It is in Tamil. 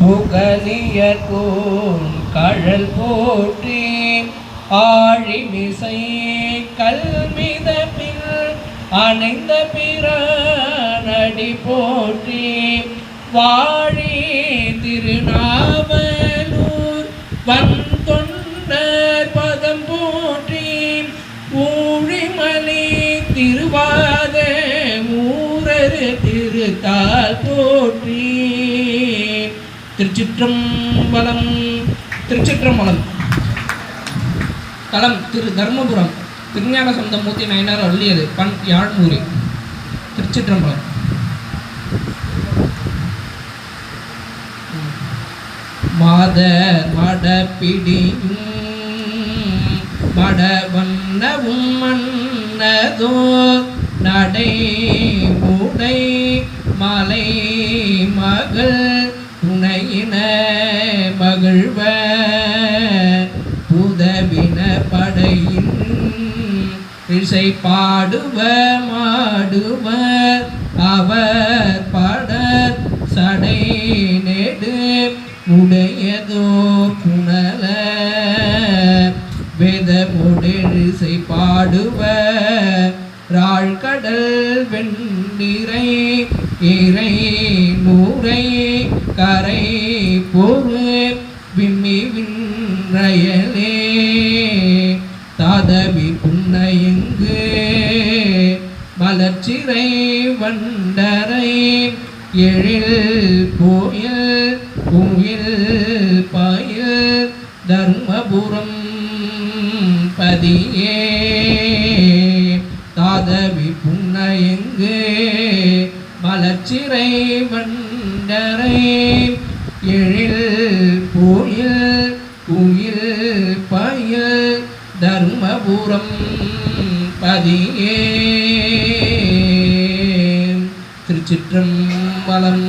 புகலியர்கோன் கழல் போற்றி ஆழிமிசை கல்மிதப்பில் அணைந்த பிறனடி போற்றி வாழி திருநாவலூர் வந்தொண்டர் பதம் போற்றி ஊழிமலி திருவாத ஊரரு திருத்தால் போற்றி திருச்சிற்றம்பலம் திருச்சிற்றம்பலம். தலம் திரு தர்மபுரம் திருஞான சந்தமூர்த்தி நயனார் அள்ளியது பண் யாழ்மூரி. திருச்சிற்றம்பலம். மாத மடப்பிடியும் மடவண்ணவும் மன்னதோ நடை மூடை மலை மகள் இன மகிழ்வ புதவின படையின் இசை பாடுவ மாடுவர் அவர் படர் சடை நெடு உடையதோ புனல வேதமுடிசை பாடுவ ராழ்கடல் வெண்ணிறை இறை நூரை கரை பொறு விம்மி விண்ணையலே தாதவி புன்னையங்கு மலர்ச்சிறை வண்டரை. எழில் கோயில் கோயில் பாயில் தர்மபுரம் பதியே. தாதவி புன்னையங்கு மலச்சிறை வண்டரை எழில் கோயில் குயில் பயில் தர்மபுரம் பதியே. திருச்சிற்றம்பலம்